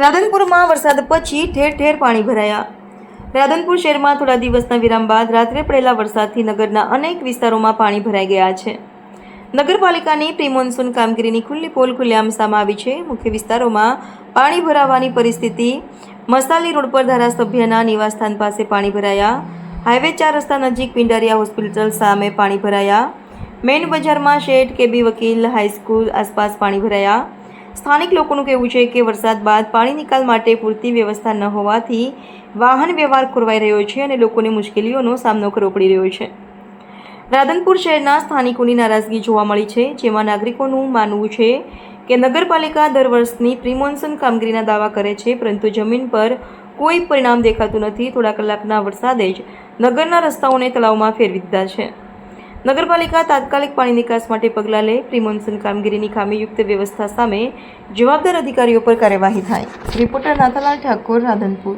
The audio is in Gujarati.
રાધનપુરમાં વરસાદ પછી ઠેર ઠેર પાણી ભરાયા. રાધનપુર શહેરમાં થોડા દિવસના વિરામ બાદ રાત્રે પડેલા વરસાદથી નગરના અનેક વિસ્તારોમાં પાણી ભરાઈ ગયા છે. નગરપાલિકાની પ્રી મોન્સૂન કામગીરીની ખુલ્લી પોલ ખુલ્લેઆમ સામે આવી છે. મુખ્ય વિસ્તારોમાં પાણી ભરાવાની પરિસ્થિતિ, મસાલી રોડ પર ધારાસભ્યના નિવાસસ્થાન પાસે પાણી ભરાયા. હાઈવે ચાર રસ્તા નજીક પિંડારિયા હોસ્પિટલ સામે પાણી ભરાયા. મેઇન બજારમાં શેઠ, કેબી વકીલ, હાઈસ્કૂલ આસપાસ પાણી ભરાયા. સ્થાનિક લોકોનું કહેવું છે કે વરસાદ બાદ પાણી નિકાલ માટે પૂરતી વ્યવસ્થા ન હોવાથી વાહન વ્યવહાર ખોરવાઈ રહ્યો છે અને લોકોને મુશ્કેલીઓનો સામનો કરવો પડી રહ્યો છે. રાધનપુર શહેરના સ્થાનિકોની નારાજગી જોવા મળી છે, જેમાં નાગરિકોનું માનવું છે કે નગરપાલિકા દર વર્ષની પ્રિમોન્સન કામગીરીના દાવા કરે છે, પરંતુ જમીન પર કોઈ પરિણામ દેખાતું નથી. થોડા કલાકના વરસાદે જ નગરના રસ્તાઓને તળાવમાં ફેરવી દીધા છે. નગરપાલિકા તાત્કાલિક પાણી નિકાસ માટે પગલાં લે. પ્રિમોન્સન કામગીરીની ખામીયુક્ત વ્યવસ્થા સામે જવાબદાર અધિકારીઓ પર કાર્યવાહી થાય. રિપોર્ટર નાથાલાલ ઠાકોર, રાધનપુર.